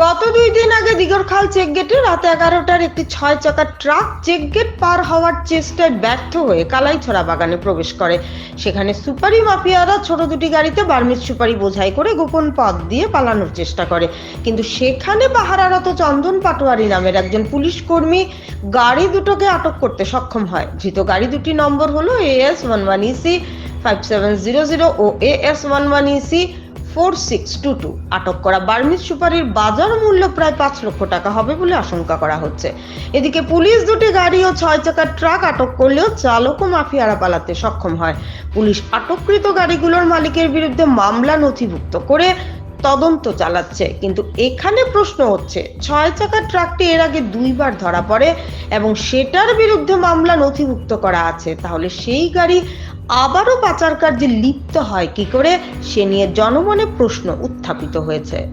গত দুই দিন আগে দিগরখাল চেক গেটে রাত এগারোটার একটি ছয় চাকার ট্রাক চেক গেট পার হওয়ার চেষ্টায় ব্যর্থ হয়ে কালাইছড়া বাগানে প্রবেশ করে। সেখানে সুপারি মাফিয়ারা ছোট দুটি গাড়িতে বার্মিজ সুপারি বোঝাই করে গোপন পথ দিয়ে পালানোর চেষ্টা করে। কিন্তু সেখানে পাহারারত চন্দন পাটোয়ারি নামের একজন পুলিশ কর্মী গাড়ি দুটোকে আটক করতে সক্ষম হয়। ধৃত গাড়ি দুটি নম্বর হলো AS one one EC five seven zero zero ও AS one one EC four six two two আটক করা বার্মিজ সুপারির বাজার মূল্য প্রায় পাঁচ লক্ষ টাকা হবে বলে আশঙ্কা করা হচ্ছে। এদিকে পুলিশ দুটি গাড়ি ও ছয় চাকার ট্রাক আটক করলেও চালক ও মাফিয়ারা পালাতে সক্ষম হয়। পুলিশ আটককৃত গাড়িগুলোর মালিকের বিরুদ্ধে মামলা নথিভুক্ত করে তদন্ত চালাচ্ছে। কিন্তু এখানে প্রশ্ন হচ্ছে, ছয় চাকার ট্রাকটি এর আগে দুইবার ধরা পড়ে এবং সেটার বিরুদ্ধে মামলা নথিভুক্ত করা আছে। তাহলে সেই গাড়ি আবারও পাচার কার্যে লিপ্ত হয় কি করে? সে নিয়ে জনমনে প্রশ্ন উত্থাপিত হয়েছে।